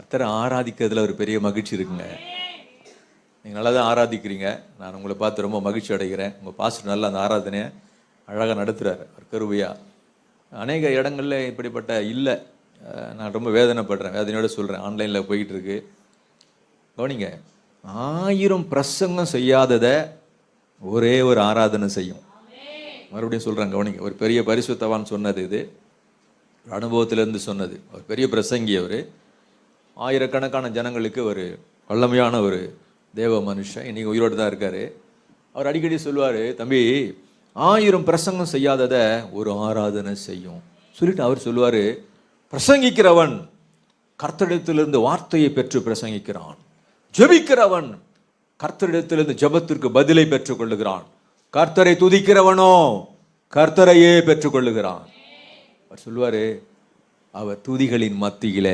கர்த்தரை ஆராதிக்கிறதுல ஒரு பெரிய மகிழ்ச்சி இருக்குங்க. நீங்கள் நல்லா தான் ஆராதிக்கிறீங்க. நான் உங்களை பார்த்து ரொம்ப மகிழ்ச்சி அடைகிறேன். உங்கள் பாஸ்டர் நல்லா அந்த ஆராதனையை அழகாக நடத்துகிறார் அவர் கருவியா. அநேக இடங்களில் இப்படிப்பட்ட இல்லை. நான் ரொம்ப வேதனைப்படுறேன். வேதனையோடு சொல்கிறேன் ஆன்லைனில் போயிட்டு இருக்கு கவனிங்க. ஆயிரம் பிரசங்கம் செய்யாததை ஒரே ஒரு ஆராதனை செய்யும். மறுபடியும் சொல்கிறேன் கவனிங்க. ஒரு பெரிய பரிசுத்தவான் சொன்னது இது. ஒரு அனுபவத்திலேருந்து சொன்னது. ஒரு பெரிய பிரசங்கி அவர் ஆயிரக்கணக்கான ஜனங்களுக்கு ஒரு வல்லமையான ஒரு தேவ மனுஷன். இன்றைக்கி உயிரோடு தான் இருக்கார். அவர் அடிக்கடி சொல்லுவார் தம்பி ஆயிரம் பிரசங்கம் செய்யாததை ஒரு ஆராதனை செய்யும். சொல்லிட்டு அவர் சொல்லுவார் பிரசங்கிக்கிறவன் கர்த்தரிடத்திலிருந்து வார்த்தையை பெற்று பிரசங்கிக்கிறான். ஜெபிக்கிறவன் கர்த்தரிடத்திலிருந்து ஜெபத்திற்கு பதிலை பெற்றுக்கொள்ளுகிறான். கர்த்தரை துதிக்கிறவனோ கர்த்தரையே பெற்றுக்கொள்ளுகிறான். அவர் சொல்லுவார் அவர் துதிகளின் மத்தியிலே